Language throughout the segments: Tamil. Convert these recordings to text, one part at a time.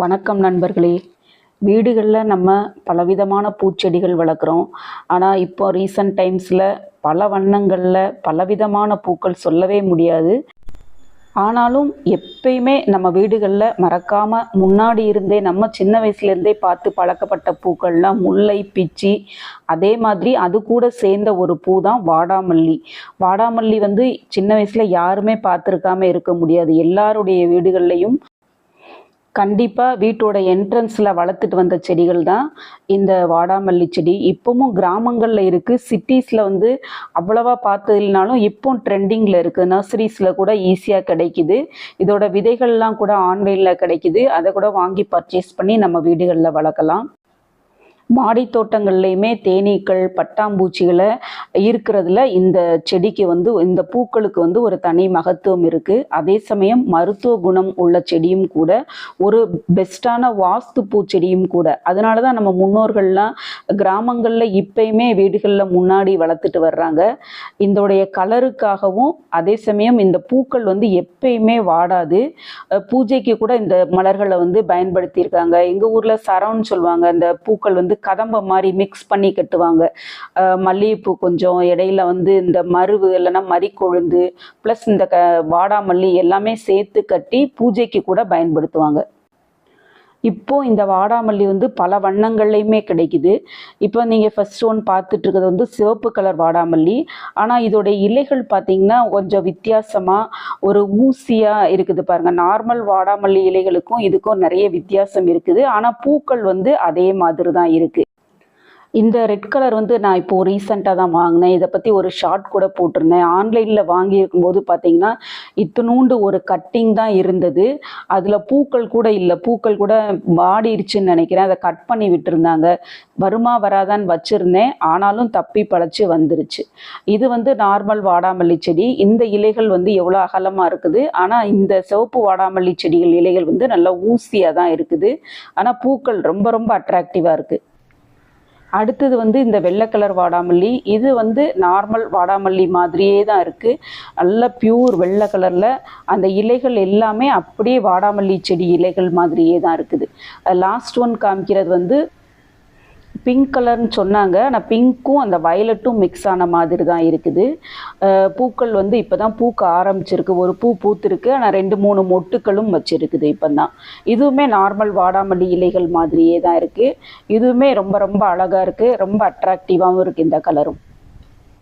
வணக்கம் நண்பர்களே. வீடுகளில் நம்ம பலவிதமான பூச்செடிகள் வளர்க்குறோம். ஆனால் இப்போ ரீசன்ட் டைம்ஸில் பல வண்ணங்களில் பலவிதமான பூக்கள் சொல்லவே முடியாது. ஆனாலும் எப்பயுமே நம்ம வீடுகளில் மறக்காமல் முன்னாடி இருந்தே நம்ம சின்ன வயசுலேருந்தே பார்த்து பழக்கப்பட்ட பூக்கள்லாம் முல்லை பிச்சி அதே மாதிரி அது கூட சேர்ந்த ஒரு பூ தான் வாடாமல்லி. வாடாமல்லி வந்து சின்ன வயசில் யாருமே பார்த்துருக்காம இருக்க முடியாது. எல்லாருடைய வீடுகள்லையும் கண்டிப்பாக வீட்டோட என்ட்ரன்ஸில் வளர்த்துட்டு வந்த செடிகள் தான் இந்த வாடாமல்லி செடி. இப்போவும் கிராமங்களில் இருக்குது சிட்டிஸில் வந்து அவ்வளவா பார்த்ததுனாலும் இப்போ ட்ரெண்டிங்கில் இருக்குது நர்சரிஸில் கூட ஈஸியாக கிடைக்குது. இதோட விதைகள்லாம் கூட ஆன்லைனில் கிடைக்குது. அதை கூட வாங்கி பர்ச்சேஸ் பண்ணி நம்ம வீடுகளில் வளர்க்கலாம். மாடி தோட்டங்கள்லையுமே தேனீக்கள் பட்டாம்பூச்சிகளை இருக்கிறதுல இந்த செடிக்கு வந்து இந்த பூக்களுக்கு வந்து ஒரு தனி மகத்துவம் இருக்குது அதே சமயம் மருத்துவ குணம் உள்ள செடியும் கூட ஒரு பெஸ்ட்டான வாஸ்து பூச்செடியும் கூட. அதனால தான் நம்ம முன்னோர்கள்லாம் கிராமங்களில் இப்பயுமே வீடுகளில் முன்னாடி வளர்த்துட்டு வர்றாங்க. இதோடைய கலருக்காகவும் அதே சமயம் இந்த பூக்கள் வந்து எப்பயுமே வாடாது. பூஜைக்கு கூட இந்த மலர்களை வந்து பயன்படுத்தியிருக்காங்க. எங்கள் ஊரில் சரம்னு சொல்லுவாங்க. இந்த பூக்கள் வந்து கதம்ப மாதிரி மிக்ஸ் பண்ணி கட்டுவாங்க. மல்லிகைப்பூ கொஞ்சம் இடையில வந்து இந்த மருவு இல்லைன்னா மறிக்கொழுந்து ப்ளஸ் இந்த க வாடாமல்லி எல்லாமே சேர்த்து கட்டி பூஜைக்கு கூட பயன்படுத்துவாங்க. இப்போது இந்த வாடாமல்லி வந்து பல வண்ணங்கள்லையுமே கிடைக்குது. இப்போ நீங்கள் ஃபஸ்ட் ஒன் பார்த்துட்ருக்கிறது வந்து சிவப்பு கலர் வாடாமல்லி. ஆனால் இதோடைய இலைகள் பார்த்தீங்கன்னா கொஞ்சம் வித்தியாசமாக ஒரு ஊசியாக இருக்குது பாருங்கள் நார்மல் வாடாமல்லி இலைகளுக்கும் இதுக்கும் நிறைய வித்தியாசம் இருக்குது. ஆனால் பூக்கள் வந்து அதே மாதிரி தான் இருக்குது இந்த ரெட் கலர் வந்து நான் இப்போது ரீசெண்டாக தான் வாங்கினேன். இதை பற்றி ஒரு ஷார்ட் கூட போட்டிருந்தேன். ஆன்லைனில் வாங்கியிருக்கும் போது பார்த்தீங்கன்னா இத்தனூண்டு ஒரு கட்டிங் தான் இருந்தது. அதில் பூக்கள் கூட இல்லை. பூக்கள் கூட வாடிருச்சுன்னு நினைக்கிறேன். அதை கட் பண்ணி விட்டுருந்தாங்க. வருமா வராதான்னு வச்சுருந்தேன். ஆனாலும் தப்பி பழச்சி வந்துருச்சு. இது வந்து நார்மல் வாடாமல்லி செடி. இந்த இலைகள் வந்து எவ்வளோ அகலமாக இருக்குது. ஆனால் இந்த சிவப்பு வாடாமல்லி செடிகள் இலைகள் வந்து நல்லா ஊசியாக தான் இருக்குது. ஆனால் பூக்கள் ரொம்ப ரொம்ப அட்ராக்டிவாக இருக்குது அடுத்தது வந்து இந்த வெள்ளை கலர் வாடாமல்லி. இது வந்து நார்மல் வாடாமல்லி மாதிரியே தான் இருக்குது நல்ல பியூர் வெள்ளை கலரில் அந்த இலைகள் எல்லாமே அப்படியே வாடாமல்லி செடி இலைகள் மாதிரியே தான் இருக்குது. லாஸ்ட் ஒன் காமிக்கிறது வந்து பிங்க் கலர்னு சொன்னாங்க. ஆனால் பிங்க்கும் அந்த வயலட்டும் மிக்ஸ் ஆன மாதிரி தான் இருக்குது பூக்கள் வந்து இப்போ தான் பூக்க ஆரம்பிச்சிருக்கு. ஒரு பூ பூத்திருக்கு. ஆனால் ரெண்டு மூணு மொட்டுக்களும் வச்சுருக்குது இப்போ தான் இதுவுமே நார்மல் வாடாமல்லி இலைகள் மாதிரியே தான் இருக்குது இதுவுமே ரொம்ப ரொம்ப அழகாக இருக்குது ரொம்ப அட்ராக்டிவாகவும் இருக்குது இந்த கலரும்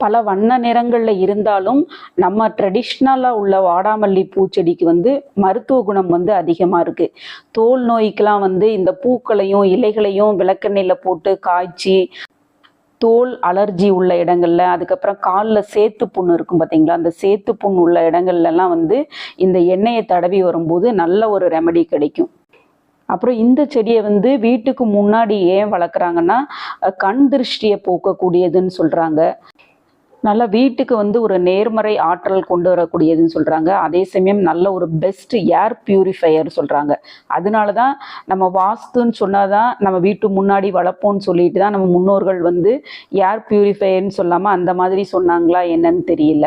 பல வண்ண நிறங்களில் இருந்தாலும் நம்ம ட்ரெடிஷ்னலாக உள்ள வாடாமல்லி பூச்செடிக்கு வந்து மருத்துவ குணம் வந்து அதிகமாக இருக்குது தோல் நோய்க்கெலாம் வந்து இந்த பூக்களையும் இலைகளையும் விளக்கெண்ணெயில் போட்டு காய்ச்சி தோல் அலர்ஜி உள்ள இடங்கள்ல அதுக்கப்புறம் காலில் சேத்து புண்ணு இருக்கும் பார்த்தீங்களா அந்த சேத்து புண்ணு உள்ள இடங்கள்லாம் வந்து இந்த எண்ணெயை தடவி வரும்போது நல்ல ஒரு ரெமெடி கிடைக்கும். அப்புறம் இந்த செடியை வந்து வீட்டுக்கு முன்னாடி ஏன் வளர்க்குறாங்கன்னா கண் திருஷ்டியை போக்கக்கூடியதுன்னு சொல்கிறாங்க நல்லா வீட்டுக்கு வந்து ஒரு நேர்மறை ஆற்றல் கொண்டு வரக்கூடியதுன்னு சொல்கிறாங்க அதே சமயம் நல்ல ஒரு பெஸ்ட் ஏர் பியூரிஃபையர் சொல்கிறாங்க அதனால தான் நம்ம வாஸ்துன்னு சொன்னால் தான் நம்ம வீட்டு முன்னாடி வளர்ப்போம்னு சொல்லிட்டு தான் நம்ம முன்னோர்கள் வந்து ஏர் பியூரிஃபையர்னு சொல்லாமல் அந்த மாதிரி சொன்னாங்களா என்னன்னு தெரியல.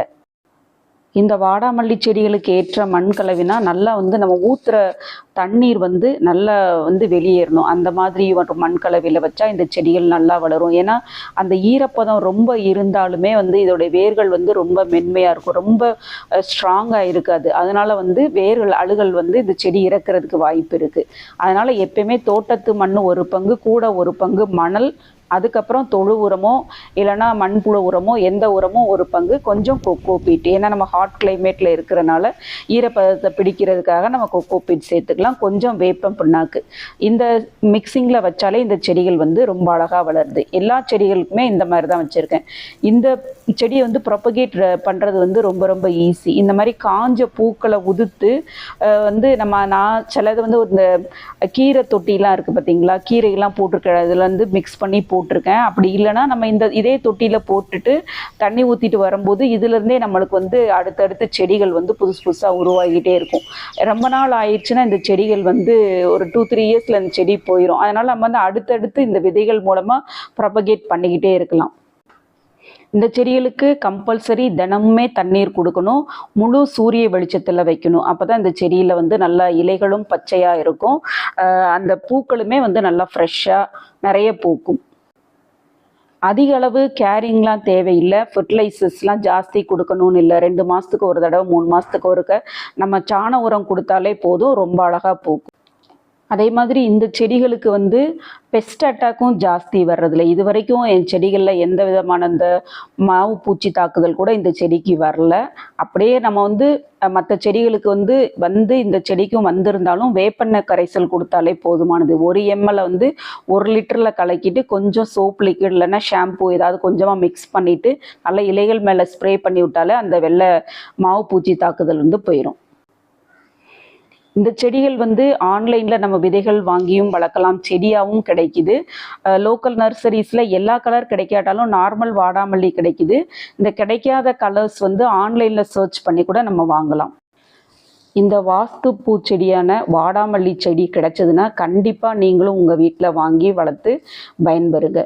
இந்த வாடாமல்லி செடிகளுக்கு ஏற்ற மண் கலவினா நல்லா வந்து நம்ம ஊற்றுற தண்ணீர் வந்து நல்லா வந்து வெளியேறணும். அந்த மாதிரி மற்றும் மண் கலவையில் வச்சா இந்த செடிகள் நல்லா வளரும். ஏன்னா அந்த ஈரப்பதம் ரொம்ப இருந்தாலுமே வந்து இதோடைய வேர்கள் வந்து ரொம்ப மென்மையாக இருக்கும். ரொம்ப ஸ்ட்ராங்காக இருக்காது. அதனால வந்து வேர்கள் அழுகல் வந்து இந்த செடி இறக்கிறதுக்கு வாய்ப்பு இருக்குது அதனால் எப்பயுமே தோட்டத்து மண் ஒரு பங்கு கூட ஒரு பங்கு மணல் அதுக்கப்புறம் தொழு உரமோ இல்லைன்னா மண்புழு உரமோ எந்த உரமோ ஒரு பங்கு கொஞ்சம் கொக்கோ பீட் ஏன்னா நம்ம ஹாட் கிளைமேட்டில் இருக்கிறனால ஈரப்பதத்தை பிடிக்கிறதுக்காக நம்ம கொக்கோ பீட் சேர்த்துக்கலாம். கொஞ்சம் வேப்பம் புண்ணாக்கு. இந்த மிக்சிங்கில் வச்சாலே இந்த செடிகள் வந்து ரொம்ப அழகாக வளருது. எல்லா செடிகளுக்குமே இந்த மாதிரி தான் வச்சுருக்கேன். இந்த செடியை வந்து ப்ரொபகேட் பண்ணுறது வந்து ரொம்ப ரொம்ப ஈஸி இந்த மாதிரி காஞ்ச பூக்களை உதுத்து வந்து நம்ம நான் சிலது வந்து இந்த கீரை தொட்டிலாம் இருக்குது பார்த்தீங்களா கீரையெல்லாம் போட்டிருக்க இதில் வந்து மிக்ஸ் பண்ணி போட்டிருக்கேன். அப்படி இல்லைன்னா நம்ம இந்த இதே தொட்டியில் போட்டுட்டு தண்ணி ஊற்றிட்டு வரும்போது இதுலேருந்தே நம்மளுக்கு வந்து அடுத்தடுத்து செடிகள் வந்து புதுசு புதுசாக உருவாகிட்டே இருக்கும். ரொம்ப நாள் ஆயிடுச்சுன்னா இந்த செடிகள் வந்து ஒரு டூ த்ரீ இயர்ஸில் இந்த செடி போயிடும் அதனால் நம்ம வந்து அடுத்தடுத்து இந்த விதைகள் மூலமாக ப்ரொபகேட் பண்ணிக்கிட்டே இருக்கலாம். இந்த செடிகளுக்கு கம்பல்சரி தினமுமே தண்ணீர் கொடுக்கணும். முழு சூரிய வெளிச்சத்தில் வைக்கணும். அப்போ தான் இந்த செடியில் வந்து நல்லா இலைகளும் பச்சையாக இருக்கும். அந்த பூக்களுமே வந்து நல்லா ஃப்ரெஷ்ஷாக நிறைய பூக்கும். அதிக அளவு கேரிங்லாம் தேவையில்லை. ஃபெர்டிலைசர்ஸ்லாம் ஜாஸ்தி கொடுக்கணும்னு இல்லை. ரெண்டு மாதத்துக்கு ஒரு தடவை மூணு மாதத்துக்கு ஒருக்க நம்ம சாண உரம் கொடுத்தாலே போதும். ரொம்ப அழகாக பூக்கும் அதே மாதிரி இந்த செடிகளுக்கு வந்து பெஸ்ட் அட்டாக்கும் ஜாஸ்தி வர்றதில்ல. இது வரைக்கும் என் செடிகளில் எந்த விதமான இந்த மாவு பூச்சி தாக்குதல் கூட இந்த செடிக்கு வரல. அப்படியே நம்ம வந்து மற்ற செடிகளுக்கு வந்து வந்து இந்த செடிக்கும் வந்திருந்தாலும் வேப்பெண்ணெய் கரைசல் கொடுத்தாலே போதுமானது. ஒரு எம்எல் வந்து ஒரு லிட்டரில் கலக்கிட்டு கொஞ்சம் சோப் லிக்விட் இல்லைன்னா ஷாம்பு ஏதாவது கொஞ்சமாக மிக்ஸ் பண்ணிவிட்டு நல்லா இலைகள் மேலே ஸ்ப்ரே பண்ணி விட்டாலே அந்த வெள்ளை மாவு பூச்சி தாக்குதல் வந்து போயிடும் இந்த செடிகள் வந்து ஆன்லைனில் நம்ம விதைகள் வாங்கியும் வளர்க்கலாம். செடியாகவும் கிடைக்குது. லோக்கல் நர்சரிஸில் எல்லா கலர் கிடைக்காட்டாலும் நார்மல் வாடாமல்லி கிடைக்குது. இந்த கிடைக்காத கலர்ஸ் வந்து ஆன்லைனில் சர்ச் பண்ணி கூட நம்ம வாங்கலாம். இந்த வாஸ்து பூச்செடியான வாடாமல்லி செடி கிடைச்சதுன்னா கண்டிப்பாக நீங்களும் உங்கள் வீட்டில் வாங்கி வளர்த்து பயன்பெறுங்க.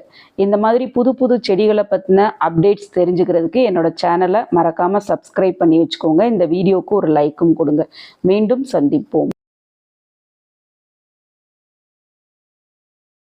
இந்த மாதிரி புது புது செடிகளை பற்றின அப்டேட்ஸ் தெரிஞ்சுக்கிறதுக்கு என்னோட சேனலை மறக்காமல் சப்ஸ்கிரைப் பண்ணி வச்சுக்கோங்க. இந்த வீடியோவுக்கு ஒரு லைக்கும் கொடுங்க. மீண்டும் சந்திப்போம்.